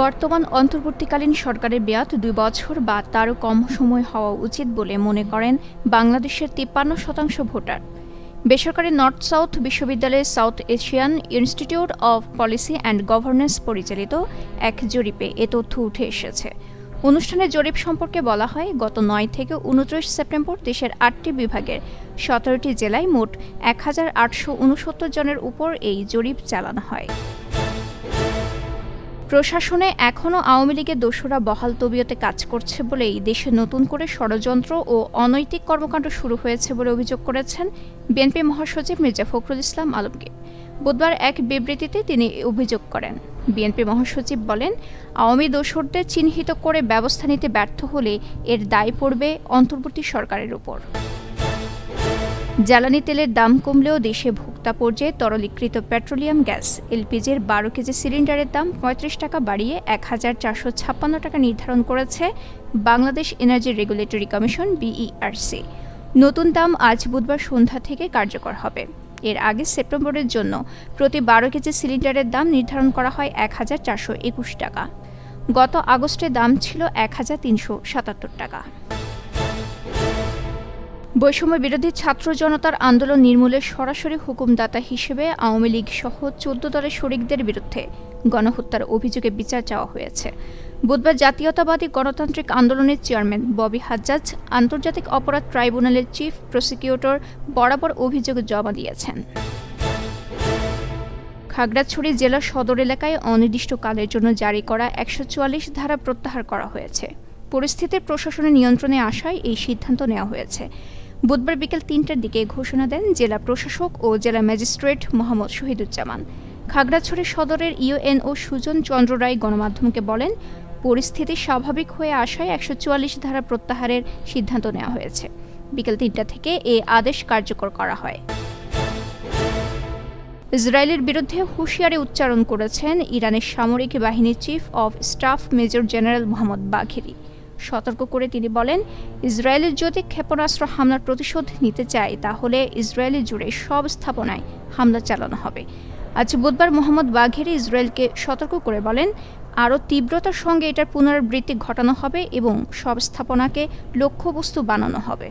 বর্তমান অন্তর্বর্তীকালীন সরকারের মেয়াদ দুই বছর বা তারও কম সময় হওয়া উচিত বলে মনে করেন বাংলাদেশের তিপ্পান্ন শতাংশ ভোটার। বেসরকারি নর্থ সাউথ বিশ্ববিদ্যালয়ের South Asian institute of policy and governance পরিচালিত এক জরিপে এ তথ্য উঠে এসেছে। অনুষ্ঠানে জরিপ সম্পর্কে বলা হয়, গত নয় থেকে উনত্রিশ সেপ্টেম্বর দেশের আটটি বিভাগের সতেরোটি জেলায় মোট এক হাজার আটশো উনসত্তর জনের উপর এই জরিপ চালানো হয়। প্রশাসনে এখনও আওয়ামী লীগের দোষরা বহাল তবিয়তে কাজ করছে বলেই দেশে নতুন করে ষড়যন্ত্র ও অনৈতিক কর্মকাণ্ড শুরু হয়েছে বলে অভিযোগ করেছেন বিএনপি মহাসচিব মির্জা ফখরুল ইসলাম আলমগীর। বুধবার এক বিবৃতিতে তিনি অভিযোগ করেন। বিএনপি মহাসচিব বলেন, আওয়ামী দোসরদের চিহ্নিত করে ব্যবস্থা নিতে ব্যর্থ হলে এর দায় পড়বে অন্তর্বর্তী সরকারের উপর। জ্বালানি তেলের দাম কমলেও দেশে ভোক্তা পর্যায়ে তরলীকৃত পেট্রোলিয়াম গ্যাস, এলপিজির বারো কেজি সিলিন্ডারের দাম পঁয়ত্রিশ টাকা বাড়িয়ে এক হাজার চারশো ছাপ্পান্ন টাকা নির্ধারণ করেছে Bangladesh energy regulatory commission BERC নতুন দাম আজ বুধবার সন্ধ্যা থেকে কার্যকর হবে। এর আগে সেপ্টেম্বরের জন্য প্রতি বারো কেজি সিলিন্ডারের দাম নির্ধারণ করা হয় এক হাজার চারশো একুশ টাকা। গত আগস্টে দাম ছিল এক হাজার তিনশো সাতাত্তর টাকা। বৈষম্য বিরোধী ছাত্র জনতার আন্দোলন নির্মূলের সরাসরি হুকুমদাতা হিসেবে আওয়ামী লীগ সহ চোদ্দ দলের শরিকদের বিরুদ্ধে গণহত্যার অভিযোগে বিচার চাওয়া হয়েছে। বুধবার জাতীয়তাবাদী গণতান্ত্রিক আন্দোলনের চেয়ারম্যান ববি হাজ্জাজ আন্তর্জাতিক অপরাধ ট্রাইব্যুনালের চিফ প্রসিকিউটর বরাবর অভিযোগ জমা দিয়েছেন। খাগড়াছড়ি জেলা সদর এলাকায় অনির্দিষ্টকালের জন্য জারি করা একশো চুয়াল্লিশ ধারা প্রত্যাহার করা হয়েছে। পরিস্থিতির প্রশাসনের নিয়ন্ত্রণে আসায় এই সিদ্ধান্ত নেওয়া হয়েছে। বুধবার বিকেল তিনটার দিকে ঘোষণা দেন জেলা প্রশাসক ও জেলা ম্যাজিস্ট্রেট মোহাম্মদ শহীদুজ্জামান। খাগড়াছড়ি সদরের ইউএনও সুজন চন্দ্র রায় গণমাধ্যমকে বলেন, পরিস্থিতি স্বাভাবিক হয়ে আসায় একশো চুয়াল্লিশ ধারা প্রত্যাহারের সিদ্ধান্ত নেওয়া হয়েছে। বিকেল তিনটা থেকে এ আদেশ কার্যকর করা হয়। ইসরায়েলের বিরুদ্ধে হুঁশিয়ারি উচ্চারণ করেছেন ইরানের সামরিক বাহিনীর chief of staff major general Mohammad Bagheri. সতর্ক করে তিনি বলেন, ইসরায়েলের যদি ক্ষেপণাস্ত্র হামলার প্রতিশোধ নিতে চায়, তাহলে ইসরায়েলি জুড়ে সব স্থাপনায় হামলা চালানো হবে। আজ বুধবার মোহাম্মদ বাঘেরি ইসরায়েলকে সতর্ক করে বলেন, আরও তীব্রতার সঙ্গে এটার পুনরাবৃত্তি ঘটানো হবে এবং সব স্থাপনাকে লক্ষ্যবস্তু বানানো হবে।